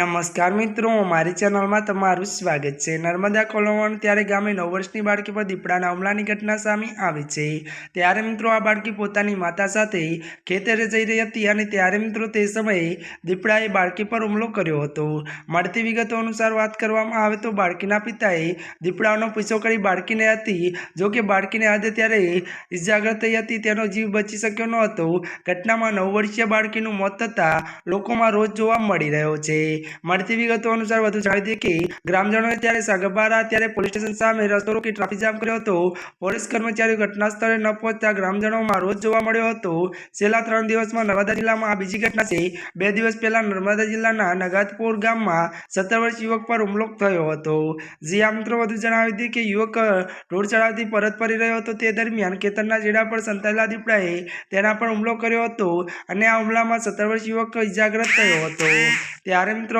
નમસ્કાર મિત્રો, મારી ચેનલમાં તમારું સ્વાગત છે. નર્મદા કોલોવણ ત્યારે ગામે નવ વર્ષની બાળકી પર દીપડાના હુમલાની ઘટના સામે આવી છે. ત્યારે મિત્રો આ બાળકી પોતાની માતા સાથે ખેતરે જઈ રહી હતી અને ત્યારે મિત્રો તે સમયે દીપડાએ બાળકી પર હુમલો કર્યો હતો. મળતી વિગતો અનુસાર વાત કરવામાં આવે તો બાળકીના પિતાએ દીપડાનો પીછો કરી બાળકીને હતી. જો કે બાળકીને આજે ત્યારે ઇજાગ્રસ્ત થઈ હતી, તેનો જીવ બચી શક્યો ન હતો. ઘટનામાં નવ વર્ષીય બાળકીનું મોત થતાં લોકોમાં રોજ જોવા મળી રહ્યો છે. મળતી વિગતો અનુસાર વધુ જણાવી કે ગ્રામજનોએ ત્યારે સગબારા ત્યારે પોલીસ સ્ટેશન સામે રસ્તો રોકી ટ્રાફિક જામ કર્યો હતો. પોલીસ કર્મચારીઓ ઘટના સ્થળે ન પહોંચતા ગ્રામજનોમાં રોજ જોવા મળ્યો હતો. છેલ્લા ત્રણ દિવસમાં નર્મદા જિલ્લામાં આ બીજી ઘટના છે. બે દિવસ પહેલા નર્મદા જિલ્લાના નગાતપુર ગામમાં સત્તર વર્ષ યુવક પર હુમલો થયો હતો. જી આ મિત્રો વધુ જણાવી દઈએ કે યુવક રોડ ચડાવથી પરત ફરી રહ્યો હતો. તે દરમિયાન ખેતરના જેડા પર સંતાયેલા દીપડાએ તેના પર હુમલો કર્યો હતો અને આ હુમલામાં સત્તર વર્ષ યુવક ઇજાગ્રસ્ત થયો હતો. ત્યારે મિત્રો